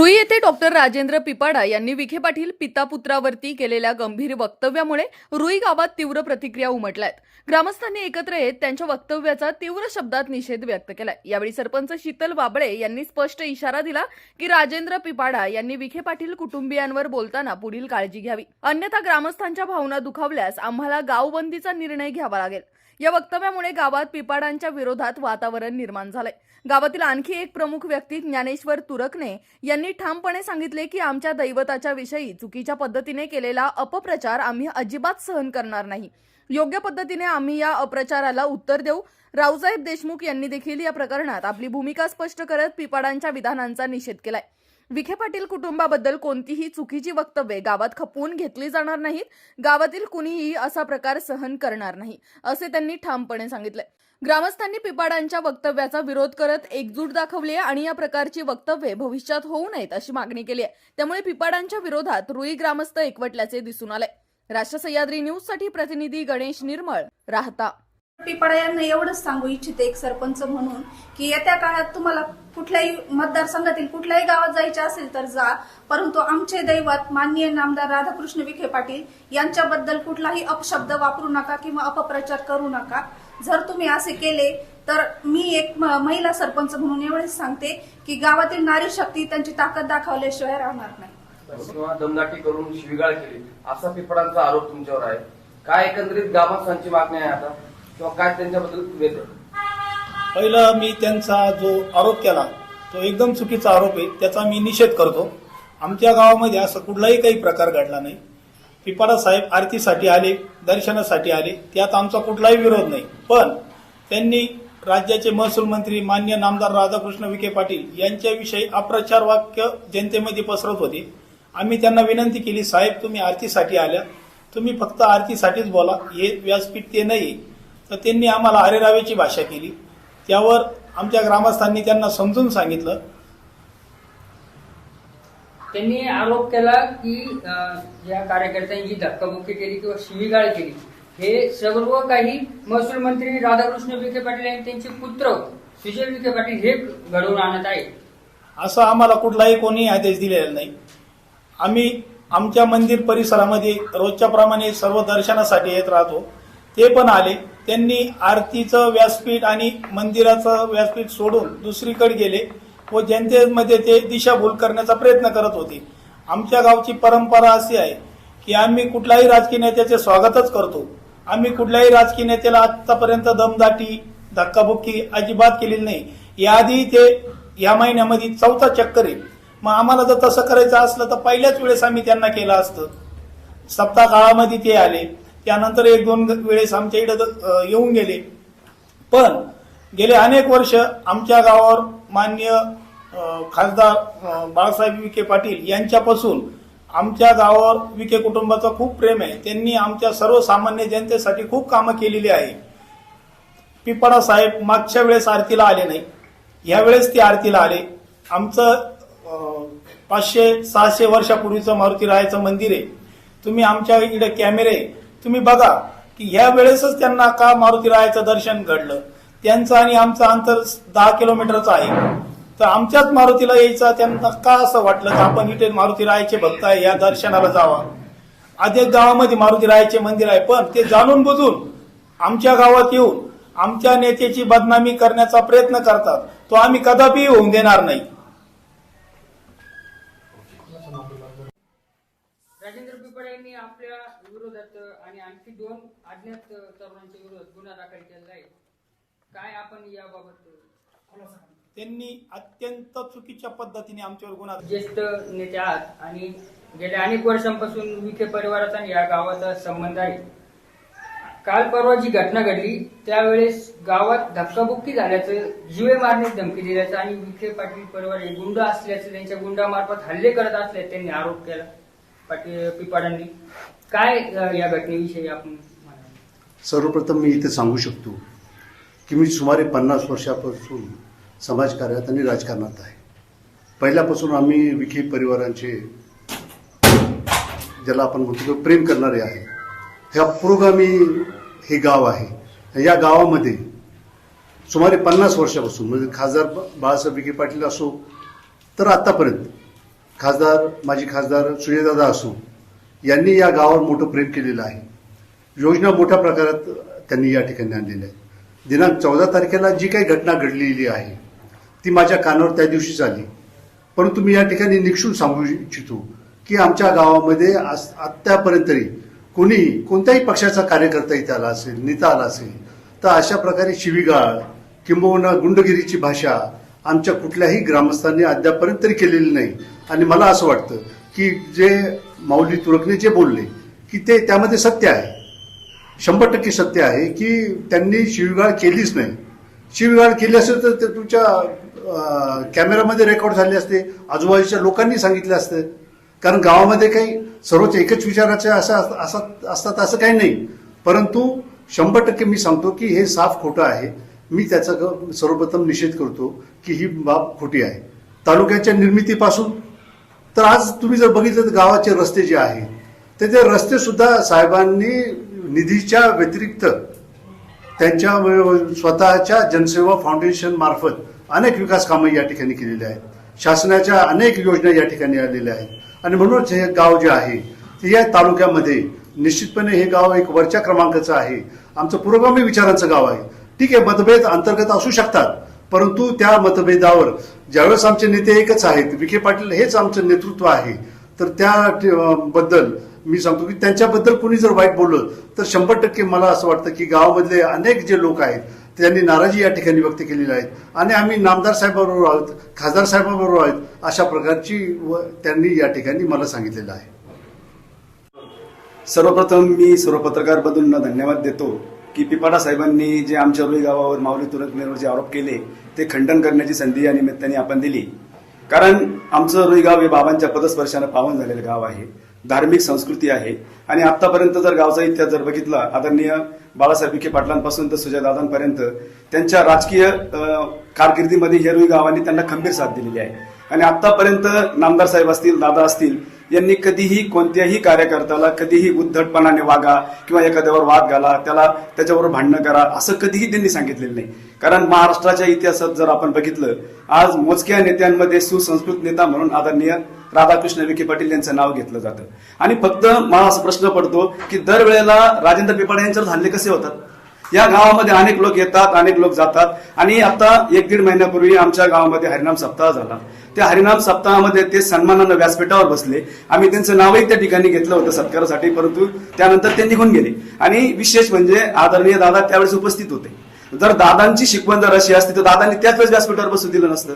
रुई येथे डॉक्टर राजेंद्र पिपाडा यांनी विखे पाटील पिता पुत्रावरती केलेल्या गंभीर वक्तव्यामुळे रुई गावात तीव्र प्रतिक्रिया उमटल्यात. ग्रामस्थांनी एकत्र येत त्यांच्या वक्तव्याचा तीव्र शब्दात निषेध व्यक्त केलाय. यावेळी सरपंच शीतल वाबळे यांनी स्पष्ट इशारा दिला की राजेंद्र पिपाडा यांनी विखे पाटील कुटुंबियांवर बोलताना पुढील काळजी घ्यावी. अन्यथा ग्रामस्थांच्या भावना दुखावल्यास आम्हाला गावबंदीचा निर्णय घ्यावा लागेल. या वक्तव्यामुळे गावात पिपाडांच्या विरोधात वातावरण निर्माण झालंय. गावातील आणखी एक प्रमुख व्यक्ती ज्ञानेश्वर तुरकने यांनी ठामपणे सांगितले की आमच्या दैवताच्या विषयी चुकीच्या पद्धतीने केलेला अपप्रचार आम्ही अजिबात सहन करणार नाही. योग्य पद्धतीने आम्ही या अप्रचाराला उत्तर देऊ. रावसाहेब देशमुख यांनी देखील या प्रकरणात आपली भूमिका स्पष्ट करत पिपाडांच्या विधानांचा निषेध केलाय. विखे पाटील कुटुंबाबद्दल कोणतीही चुकीची वक्तव्ये गावात खपवून घेतली जाणार नाहीत. गावातील कुणीही असा प्रकार सहन करणार नाही असे त्यांनी ठामपणे सांगितले. ग्रामस्थांनी पिपाडांच्या वक्तव्याचा विरोध करत एकजूट दाखवली आहे आणि या प्रकारची वक्तव्ये भविष्यात होऊ नयेत अशी मागणी केली आहे त्यामुळे पिपाडांच्या विरोधात रुई ग्रामस्थ एकवटल्याचे दिसून आले. राष्ट्र सह्याद्री न्यूजसाठी प्रतिनिधी गणेश निर्मळ राहता. पिपाडा यांना एवढंच सांगू इच्छिते एक सरपंच म्हणून की येत्या काळात तुम्हाला कुठल्याही मतदारसंघातील कुठल्याही गावात जायचे असेल तर जा. परंतु आमचे दैवत माननीय नामदार राधाकृष्ण विखे पाटील यांच्याबद्दल कुठलाही अपशब्द वापरू नका किंवा अपप्रचार करू नका. जर तुम्ही असे केले तर मी एक महिला सरपंच म्हणून एवढेच सांगते की गावातील नारी शक्ती त्यांची ताकद दाखवल्याशिवाय राहणार नाही. किंवा दमदाटी करून शिवीगाळ केली. असा पिपळांचा आरोप तुमच्यावर आहे. काय एकंदरीत गावात मागणी आहे आता? किंवा काय त्यांच्याबद्दल वेगळं पहिलं मी त्यांचा जो आरोप केला तो एकदम चुकीचा आरोप आहे त्याचा मी निषेध करतो. आमच्या गावामध्ये असं कुठलाही काही प्रकार घडला नाही. पिपाडा साहेब आरतीसाठी आले दर्शनासाठी आले त्यात आमचा कुठलाही विरोध नाही. पण त्यांनी राज्याचे महसूल मंत्री मान्य नामदार राधाकृष्ण विखे पाटील यांच्याविषयी अप्रचार वाक्य जनतेमध्ये पसरत होते. आम्ही त्यांना विनंती केली साहेब तुम्ही आरतीसाठी आल्या. तुम्ही फक्त आरतीसाठीच बोला. हे व्यासपीठ ते नाही तर त्यांनी आम्हाला हरेरावेची भाषा केली. त्यावर आमच्या ग्रामस्थांनी त्यांना समजून सांगितलं. त्यांनी आरोप केला की अं, या कार्यकर्त्यांची धक्काबुक्की केली किंवा शिवीगाळ केली हे सर्व काही महसूल मंत्री राधाकृष्ण विखे पाटील आणि त्यांचे पुत्र सुजय विखे पाटील हे घडवून आणत आहे असं आम्हाला कुठलाही कोणी आदेश दिलेला नाही. आम्ही आमच्या मंदिर परिसरामध्ये रोजच्या प्रमाणे सर्व दर्शनासाठी येत राहतो. ते पण आले. त्यांनी आरतीचं व्यासपीठ आणि मंदिराचं व्यासपीठ सोडून दुसरीकडे गेले व जनतेमध्ये ते दिशाभूल करण्याचा प्रयत्न करत होते. आमच्या गावची परंपरा अशी आहे की आम्ही कुठल्याही राजकीय नेत्याचे स्वागतच करतो. आम्ही कुठल्याही राजकीय नेत्याला आतापर्यंत दमदाटी धक्काबुक्की अजिबात केलेली नाही. याआधी ते या महिन्यामध्ये चौथा चक्कर आहे. मग आम्हाला जर तसं करायचं असलं तर पहिल्याच वेळेस आम्ही त्यांना केलं असतं. सप्ताह काळामध्ये ते आले. त्यानंतर एक दोन वेळेस आमच्या इकडं येऊन गेले. पण गेले अनेक वर्ष आमच्या गावावर मान्य खासदार बाळासाहेब विखे पाटील यांच्यापासून आमच्या गावावर विखे कुटुंबाचं खूप प्रेम आहे. त्यांनी आमच्या सर्वसामान्य जनतेसाठी खूप कामं केलेली आहे. पिपाडा साहेब मागच्या वेळेस आरतीला आले नाही. यावेळेस ते आरतीला आले. आमचं पाचशे सहाशे वर्षापूर्वीचं मारुती रायाचं मंदिर आहे. तुम्ही आमच्या इकडे कॅमेरे तुम्ही बघा की ह्या वेळेसच त्यांना का मारुती रायाचं दर्शन घडलं? त्यांचं आणि आमचं अंतर दहा किलोमीटरचं आहे. तर आमच्याच मारुतीला यायचा त्यांना का असं वाटलं की आपण इथे मारुती रायाचे भक्त आहे या दर्शनाला जावा? अनेक गावामध्ये मारुती रायाचे मंदिर आहे पण ते जाणून बुजून आमच्या गावात येऊन आमच्या नेत्याची बदनामी करण्याचा प्रयत्न करतात. तो आम्ही कदापि होऊन देणार नाही. राजेंद्र पिपळे यांनी आपल्या विरोधात आणि आणखी दोन अज्ञात तरुणांच्या विरोधात गुन्हा दाखल केला आहे काय आपण याबाबत त्यांनी अत्यंत चुकीच्या पद्धतीने आमच्यावर गुन्हा ज्येष्ठ नेते आहात आणि गेल्या अनेक वर्षांपासून विखे परिवाराचा आणि या गावाचा संबंध आहे. काल परवा जी घटना घडली त्यावेळेस गावात धक्काबुक्की झाल्याचं जीवे मारण्याची धमकी दिल्याचं आणि विखे पाटील परिवार हे गुंड असल्याचं त्यांच्या गुंडामार्फत हल्ले करत असल्याचं त्यांनी आरोप केला पाटील पिपाडांनी काय या घटनेविषयी आपण? सर्वप्रथम मी इथे सांगू शकतो की मी सुमारे पन्नास वर्षापासून समाजकार्यात आणि राजकारणात आहे. पहिल्यापासून आम्ही विखे परिवारांचे ज्याला आपण म्हणतो की प्रेम करणारे आहे. ह्या पुरोगामी हे गाव आहे. या गावामध्ये सुमारे पन्नास वर्षापासून म्हणजे खासदार बाळासाहेब विखे पाटील असो तर आत्तापर्यंत खासदार माजी खासदार सुजयदादा असो यांनी या गावावर मोठं प्रेम केलेलं आहे. योजना मोठ्या प्रकारात त्यांनी या ठिकाणी आणलेल्या आहेत. दिनांक चौदा तारखेला जी काही घटना घडलेली आहे ती माझ्या कानावर त्या दिवशीच आली परंतु मी या ठिकाणी निक्षून सांगू इच्छितो की आमच्या गावामध्ये आज आत्तापर्यंत तरी कोणीही कोणत्याही पक्षाचा कार्यकर्ता इथे आला असेल नेता आला असेल तर अशा प्रकारे शिवीगाळ किंबहुना गुंडगिरीची भाषा आमच्या कुठल्याही ग्रामस्थांनी अद्यापर्यंत तरी केलेली नाही. आणि मला असं वाटतं की जे माऊली तुरकने जे बोलले की ते त्यामध्ये सत्य आहे. शंभर टक्के सत्य आहे की त्यांनी शिवीगाळ केलीच नाही. शिवीगाळ केली असेल तर ते तुमच्या कॅमेरामध्ये रेकॉर्ड झाले असते आजूबाजूच्या लोकांनी सांगितले असते. कारण गावामध्ये काही सर्वच एकच विचाराचे असं असतात असं काही नाही. परंतु शंभर टक्के मी सांगतो की हे साफ खोटं आहे. मी त्याचा ग- सर्वप्रथम निषेध करतो की ही बाब खोटी आहे. तालुक्याच्या निर्मितीपासून तर आज तुम्ही जर बघितलं तर गावाचे रस्ते जे आहेत तर ते रस्तेसुद्धा साहेबांनी निधीच्या व्यतिरिक्त त्यांच्या स्वतःच्या जनसेवा फाउंडेशन मार्फत अनेक विकास कामं या ठिकाणी केलेली आहेत. शासनाच्या अनेक योजना या ठिकाणी आलेल्या आहेत. आणि म्हणूनच हे गाव जे आहे ते या तालुक्यामध्ये निश्चितपणे हे गाव एक वरच्या क्रमांकाचं आहे. आमचं पुरोगामी विचारांचं गाव आहे. ठीक आहे मतभेद अंतर्गत असू शकतात परंतु त्या मतभेदावर ज्यावेळेस आमचे नेते एकच आहेत विखे पाटील हेच आमचं नेतृत्व आहे तर त्या बद्दल मी सांगतो की त्यांच्याबद्दल कोणी जर वाईट बोललं तर शंभर टक्के मला असं वाटतं की गावामधले अनेक जे लोक आहेत त्यांनी नाराजी या ठिकाणी व्यक्त केलेली आहेत. आणि आम्ही नामदार साहेबाबरोबर आहोत खासदार साहेबाबरोबर आहोत अशा प्रकारची व त्यांनी या ठिकाणी मला सांगितलेलं आहे. सर्वप्रथम मी सर्व पत्रकार बंधूंना धन्यवाद देतो की पिपाडा साहेबांनी जे आमच्या रुई गावावर माऊली तुरंकनेवर जे आरोप केले ते खंडन करण्याची संधी या निमित्ताने आपण दिली. कारण आमचं रुई गाव हे बाबांच्या पदस्पर्शानं पावन झालेलं गाव आहे. धार्मिक संस्कृती आहे. आणि आतापर्यंत जर गावचा इतिहास जर बघितला आदरणीय बाळासाहेब विखे पाटलांपासून तर सुजयदादांपर्यंत त्यांच्या राजकीय कारकिर्दीमध्ये हेरुई गावांनी त्यांना खंबीर साथ दिलेली आहे. आणि आतापर्यंत नामदार साहेब असतील दादा असतील यांनी कधीही कोणत्याही कार्यकर्त्याला कधीही उद्धटपणाने वागा किंवा एखाद्यावर वाद घाला त्याला त्याच्याबरोबर भांडणं करा असं कधीही त्यांनी सांगितलेलं नाही. कारण महाराष्ट्राच्या इतिहासात जर आपण बघितलं आज मोजक्या नेत्यांमध्ये सुसंस्कृत नेता म्हणून आदरणीय राधाकृष्ण विखे पाटील यांचं नाव घेतलं जातं. आणि फक्त मला असा प्रश्न पडतो की दरवेळेला राजेंद्र पिपाडे यांच्यावर हल्ले कसे होतात? या गावामध्ये अनेक लोक येतात अनेक लोक जातात. आणि आता एक दीड महिन्यापूर्वी आमच्या गावामध्ये हरिनाम सप्ताह झाला. त्या हरिनाम सप्ताहामध्ये ते सन्मानानं व्यासपीठावर बसले. आम्ही त्यांचं नावही त्या ठिकाणी घेतलं होतं सत्कारासाठी परंतु त्यानंतर ते निघून गेले. आणि विशेष म्हणजे आदरणीय दादा त्यावेळेस उपस्थित होते. जर दादांची शिकवण जर अशी असती तर दादांनी त्याच वेळेस व्यासपीठावर बसू दिलं नसतं.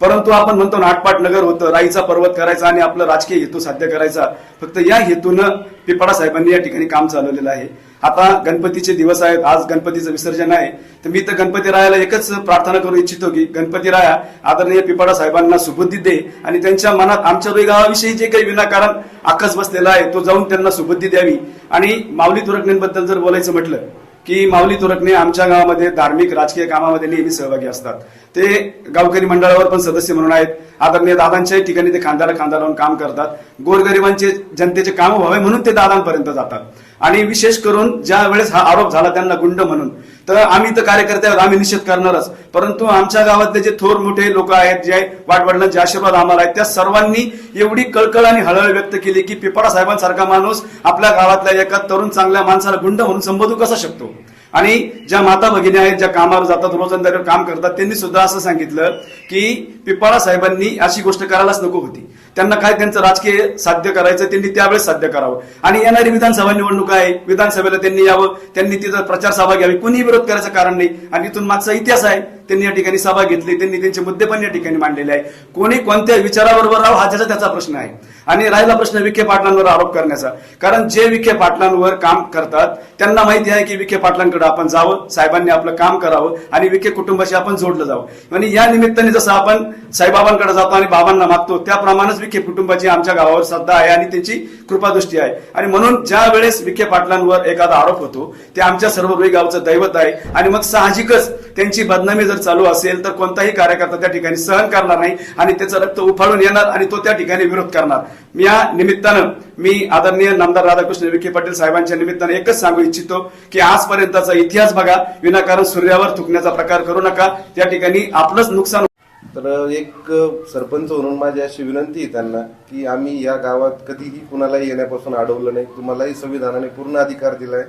परंतु आपण म्हणतो नाटपाट नगर होतं राईचा पर्वत करायचा आणि आपला राजकीय हेतू साध्य करायचा. फक्त या हेतूनं पिपाडा साहेबांनी या ठिकाणी काम चालवलेलं आहे. आता गणपतीचे दिवस आहेत आज गणपतीचं विसर्जन आहे. तर मी तर गणपती रायाला एकच प्रार्थना करू इच्छितो की गणपती राया आदरणीय पिपाडा साहेबांना सुबुद्धी दे आणि त्यांच्या मनात आमच्या गावाविषयी जे काही विनाकारण आकस बसलेला आहे तो जाऊन त्यांना सुबुद्धी द्यावी. आणि माऊली तुरकण्यांबद्दल जर बोलायचं म्हटलं की माऊली तुरकणे आमच्या गावामध्ये धार्मिक राजकीय कामामध्ये नेहमी सहभागी असतात. ते गावकरी मंडळावर पण सदस्य म्हणून आहेत. आदरणीय दादांच्याही ठिकाणी ते खांद्याला खांदा लावून काम करतात. गोरगरिबांचे जनतेचे काम व्हावे म्हणून ते दादांपर्यंत जातात. आणि विशेष करून ज्या वेळेस हा आरोप झाला त्यांना गुंड म्हणून तर आम्ही तर कार्यकर्ते आहोत आम्ही निषेध करणारच. परंतु आमच्या गावातले जे थोर मोठे लोक आहेत जे वाटवडिलांचे आशीर्वाद आम्हाला आहेत त्या सर्वांनी एवढी कळकळ आणि हळहळ व्यक्त केली की पिपाडा साहेबांसारखा माणूस आपल्या गावातल्या एका तरुण चांगल्या माणसाला गुंड म्हणून संबोधू कसा शकतो? आणि ज्या माता भगिनी आहेत ज्या कामावर जातात रोजंदारीवर काम करतात त्यांनी सुद्धा असं सांगितलं की पिपाळा साहेबांनी अशी गोष्ट करायलाच नको होती. त्यांना काय त्यांचं राजकीय साध्य करायचं त्यांनी त्यावेळेस साध्य करावं. आणि येणारी विधानसभा निवडणूक आहे विधानसभेला त्यांनी यावं त्यांनी तिथं प्रचार सभा घ्यावी कुणीही विरोध करायचं कारण नाही. आणि इथून मागचा इतिहास आहे त्यांनी या ठिकाणी सभा घेतली त्यांनी त्यांचे मुद्दे पण या ठिकाणी मांडलेले आहे कोणी कोणत्या विचाराबरोबर राहू हा त्याचा त्याचा प्रश्न आहे. आणि राहिला प्रश्न विखे पाटलांवर आरोप करण्याचा. कारण जे विखे पाटलांवर काम करतात त्यांना माहिती आहे की विखे पाटलांकडे आपण जावं साहेबांनी आपलं काम करावं आणि विखे कुटुंबाशी आपण जोडलं जावं. आणि या निमित्ताने जसं आपण साईबाबांकडे जातो आणि बाबांना मागतो त्याप्रमाणेच विखे कुटुंबाची आमच्या गावावर श्रद्धा आहे आणि त्यांची कृपादृष्टी आहे. आणि म्हणून ज्या वेळेस विखे पाटलांवर एखादा आरोप होतो ते आमच्या सर्व गावचं दैवत आहे. आणि मग साहजिकच त्यांची बदनामी जर चालू असेल तर कोणताही कार्यकर्ता त्या ठिकाणी सहन करणार नाही आणि त्याचं रक्त उफाळून येणार आणि तो त्या ठिकाणी विरोध करणार. या निमित्तानं मी आदरणीय नामदार राधाकृष्ण विखे पाटील साहेबांच्या निमित्तानं एकच सांगू इच्छितो की आजपर्यंतचा इतिहास बघा विनाकारण सूर्यावर थुकण्याचा प्रकार करू नका त्या ठिकाणी आपलंच नुकसान तर एक सरपंच म्हणून माझी अशी विनंती आहे त्यांना की आम्ही या गावात कधीही कुणालाही येण्यापासून अडवलं नाही. तुम्हालाही संविधानाने पूर्ण अधिकार दिलाय.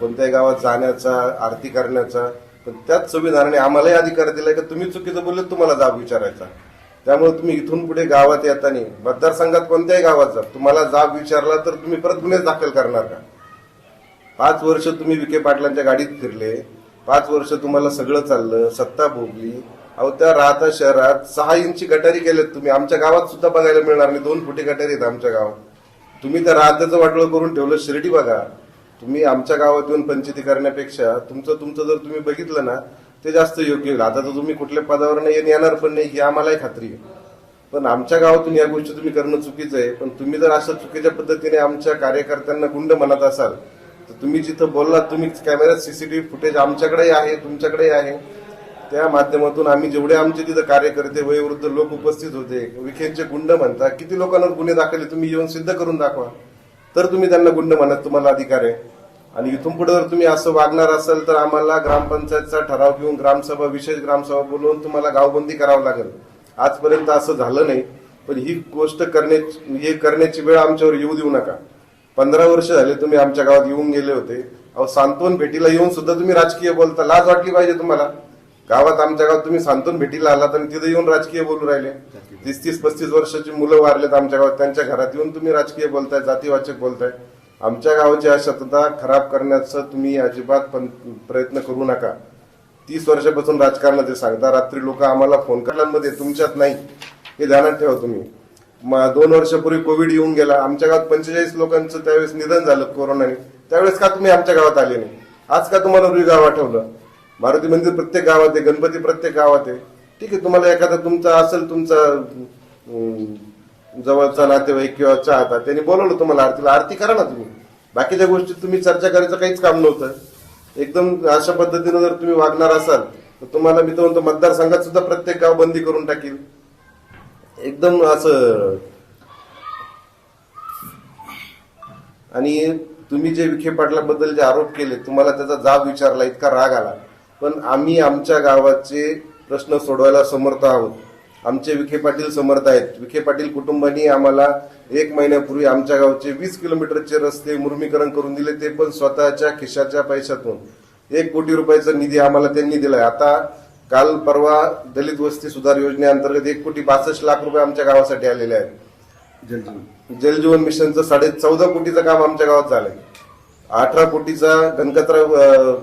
कोणत्याही गावात जाण्याचा आरती करण्याचा पण त्याच संविधानाने आम्हालाही अधिकार दिलाय का तुम्ही चुकीचं बोलले तुम्हाला जाब विचारायचा. त्यामुळे तुम्ही इथून पुढे गावात येताना मतदारसंघात कोणत्याही गावात जा तुम्हाला जाब विचारला तर तुम्ही परत गुन्हे दाखल करणार का? पाच वर्ष तुम्ही विखे पाटलांच्या गाडीत फिरले पाच वर्ष तुम्हाला सगळं चाललं सत्ता भोगली. अहो त्या राहता शहरात सहा इंची गटारी केल्यात तुम्ही. आमच्या गावात सुद्धा बघायला मिळणार नाही. दोन फुटी गटारी आहेत आमच्या गावात. तुम्ही त्या राहत्याचं वाटोळ करून ठेवलं शिर्डी बघा. तुम्ही आमच्या गावात येऊन पंचायती करण्यापेक्षा तुमचं तुमचं जर तुम्ही बघितलं ना ते जास्त योग्य होईल. आता तर तुम्ही कुठल्या पदावर नाही येणार पण नाही ही आम्हालाही खात्री आहे. पण आमच्या गावातून या गोष्टी तुम्ही करणं चुकीचं आहे. पण तुम्ही जर अशा चुकीच्या पद्धतीने आमच्या कार्यकर्त्यांना गुंड म्हणत असाल तर तुम्ही जिथं बोललात तुम्ही कॅमेऱ्यात सीसीटीव्ही फुटेज आमच्याकडेही आहे तुमच्याकडेही आहे. त्या माध्यमातून आम्ही जेवढे आमचे तिथं कार्यकर्ते वयोवृद्ध लोक उपस्थित होते विखेंचे गुंड म्हणता किती लोकांवर गुन्हे दाखल तुम्ही येऊन सिद्ध करून दाखवा. तर तुम्ही त्यांना गुंड म्हणत तुम्हाला अधिकार आहे. आणि इथून पुढे जर तुम्ही असं वागणार असाल तर आम्हाला ग्रामपंचायतचा ठराव घेऊन ग्रामसभा विशेष ग्रामसभा बोलवून तुम्हाला गावबंदी करावं लागेल. आजपर्यंत असं झालं नाही पण ही गोष्ट करण्याची हे करण्याची वेळ आमच्यावर येऊ देऊ नका. पंधरा वर्ष झाले तुम्ही आमच्या गावात येऊन गेले होते. अहो सांत्वन भेटीला येऊन सुद्धा तुम्ही राजकीय बोलता. लाज वाटली पाहिजे तुम्हाला. गावात आमच्या गावात तुम्ही सांत्वन भेटीला आलात आणि तिथे येऊन राजकीय बोलू राहिले. तीस तीस पस्तीस वर्षाची मुलं वारलेत आमच्या गावात. त्यांच्या घरात येऊन तुम्ही राजकीय बोलताय जातीवाचक बोलताय. आमच्या गावाची अशांतता खराब करण्याचं तुम्ही अजिबात पण प्रयत्न करू नका. तीस वर्षापासून राजकारणात ते सांगता. रात्री लोक आम्हाला फोन करण्यामध्ये तुमच्यात नाही. हे ध्यानात ठेवा तुम्ही. दोन वर्षापूर्वी कोविड येऊन गेला. आमच्या गावात पंचेचाळीस लोकांचं त्यावेळेस निधन झालं कोरोनाने. त्यावेळेस का तुम्ही आमच्या गावात आले नाही? आज का तुम्हाला रुई गाव आठवलं मारुती मंदिर प्रत्येक गावात आहे गणपती प्रत्येक गावात आहे. ठीक आहे तुम्हाला एखादा तुमचा असेल तुमचा जवळचा नातेवाईक किंवा चाहता त्यांनी बोलवलं तुम्हाला आरतीला. आरती करा ना तुम्ही. बाकीच्या गोष्टी तुम्ही चर्चा करायचं काहीच काम नव्हतं. एकदम अशा पद्धतीनं जर तुम्ही वागणार असाल तर तुम्हाला मी तर म्हणतो मतदारसंघात सुद्धा प्रत्येक गाव बंदी करून टाकील. एकदम असं आणि तुम्ही जे विखे पाटलाबद्दल जे आरोप केले तुम्हाला त्याचा जाब विचारला इतका राग आला. पण आम्ही आमच्या गावाचे प्रश्न सोडवायला समर्थ आहोत. आमचे विखे पाटील समर्थ आहेत. विखे पाटील कुटुंबानी आम्हाला एक महिन्यापूर्वी आमच्या गावचे वीस किलोमीटरचे रस्ते मुर्मीकरण करून दिले ते पण स्वतःच्या खिशाच्या पैशातून. एक कोटी रुपयाचा निधी आम्हाला त्यांनी दिलाय. आता काल परवा दलित वस्ती सुधार योजनेअंतर्गत एक कोटी बासष्ट लाख रुपये आमच्या गावासाठी आलेले आहेत. जलजीवन. मिशनचं साडे चौदा कोटीचं काम आमच्या गावात झालंय. अठरा कोटीचा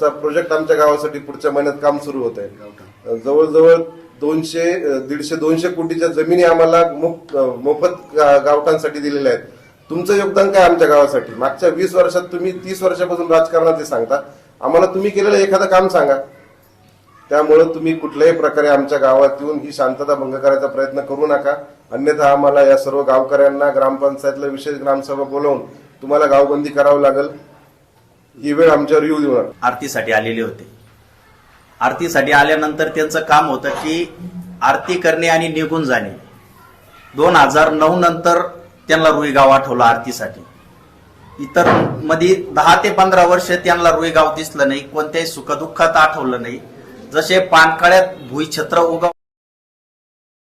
चा प्रोजेक्ट आमच्या गावासाठी पुढच्या महिन्यात काम सुरू होत आहे जवळजवळ दोनशे दीडशे दोनशे कोटीच्या जमिनी आम्हाला मोफत गा- गावठांसाठी दिलेल्या आहेत. तुमचं योगदान काय आमच्या गावासाठी? मागच्या वीस वर्षात तुम्ही तीस वर्षापासून राजकारणात ते सांगता आम्हाला तुम्ही केलेलं एखादं काम सांगा. त्यामुळे तुम्ही कुठल्याही प्रकारे आमच्या गावात येऊन ही शांतता भंग करायचा प्रयत्न करू नका. अन्यथा आम्हाला या सर्व गावकऱ्यांना ग्रामपंचायतला विशेष ग्रामसभा बोलवून तुम्हाला गावबंदी करावं लागेल. ही वेळ आमच्यावर येऊ देऊ नका. आरतीसाठी आलेले होते. आरतीसाठी आल्यानंतर त्यांचं काम होतं की आरती करणे आणि निघून जाणे. दोन हजार नऊ नंतर त्यांना रुईगाव आठवलं आरतीसाठी. इतरमध्ये दहा ते पंधरा वर्ष त्यांना रुईगाव दिसलं नाही कोणत्याही सुखदुःखात आठवलं नाही. जसे पानकाळ्यात भुईछत्र उगव